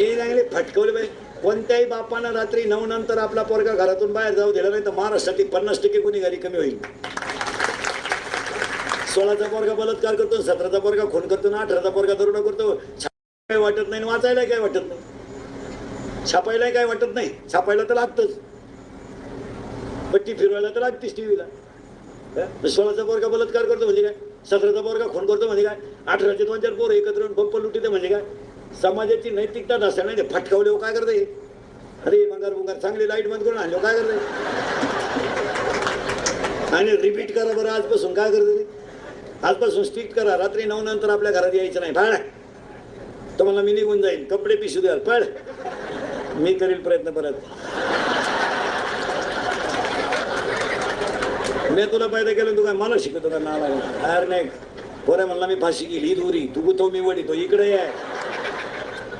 हे चांगले फटकवले पाहिजे कोणत्याही बापानं रात्री नऊ नंतर आपला पोरगा घरातून बाहेर जाऊ दिला नाही तर महाराष्ट्रातली पन्नास टक्के गुन्हेगारी कमी होईल. सोळाचा पोरगा बलात्कार करतो सतराचा पोरगा खून करतो ना अठराचा पोरगा दरोडा करतो. छापायला काय वाटत नाही वाचायला काय वाटत नाही? छापायला काय वाटत नाही? छापायला तर लागतच. पट्टी फिरवायला तर लागतेच टीव्हीला. सोळाचा पोरगा बलात्कार करतो म्हणजे काय? सतराचा पोरगा खून करतो म्हणजे काय? अठराचे दोन चार पोरं एकत्र येऊन पंप लुटीते म्हणजे काय? समाजाची नैतिकता नसते नाही ते फटकावले हो, काय करते? अरे मंगार मुंगार चांगली लाइट बंद करून आणलो हो, काय करते? आणि रिपीट करा बरं आजपासून काय करते आजपासून स्ट्रिक्ट करा रात्री नऊ नंतर आपल्या घरात यायचं नाही फाळ तुम्हाला मी निघून जाईन कपडे पिशू द्याल पळ. मी करील प्रयत्न परत. मी तुला पैदा केलं तू काय मला शिकवतो का नाला अरे नाही पोऱ्या म्हणला मी फाशी गेली ही दुरी तू गुतो मी वडी तो इकडे आहे